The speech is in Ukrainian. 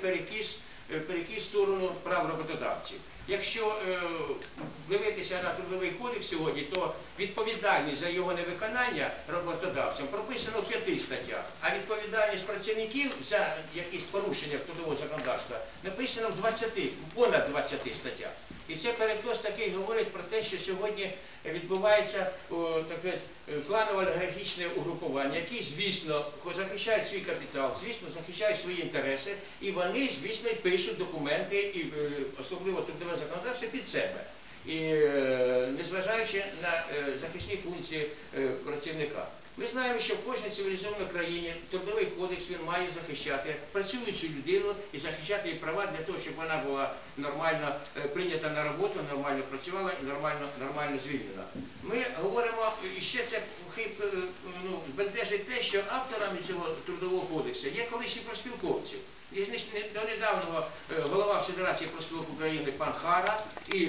перекіс, е, перекіс в сторону прав роботодавців. Якщо е, дивитися на трудовий кодекс сьогодні, то відповідальність за його невиконання роботодавцям прописано в п'яти статтях, а відповідальність працівників за якісь порушення трудового законодавства написано в 20, понад 20 статтях. І це перекос такий говорить про те, що сьогодні відбувається таке е, планове олігархічне угрупування, які, звісно, захищають свій капітал, звісно, захищають свої інтереси, і вони, звісно, пишуть документи, е, особливо трудове законодавство під себе. І е, незважаючи на е, захисні функції е, працівника. Ми знаємо, що в кожній цивілізованій країні трудовий кодекс він має захищати працюючу людину і захищати її права для того, щоб вона була нормально е, прийнята на роботу, нормально працювала і нормально, нормально звільнена. Ми говоримо, і ще це ну, збентежить те, що авторами цього трудового кодексу є колишні проспілковці. До недавнього голова Федерації проспілок України пан Хара і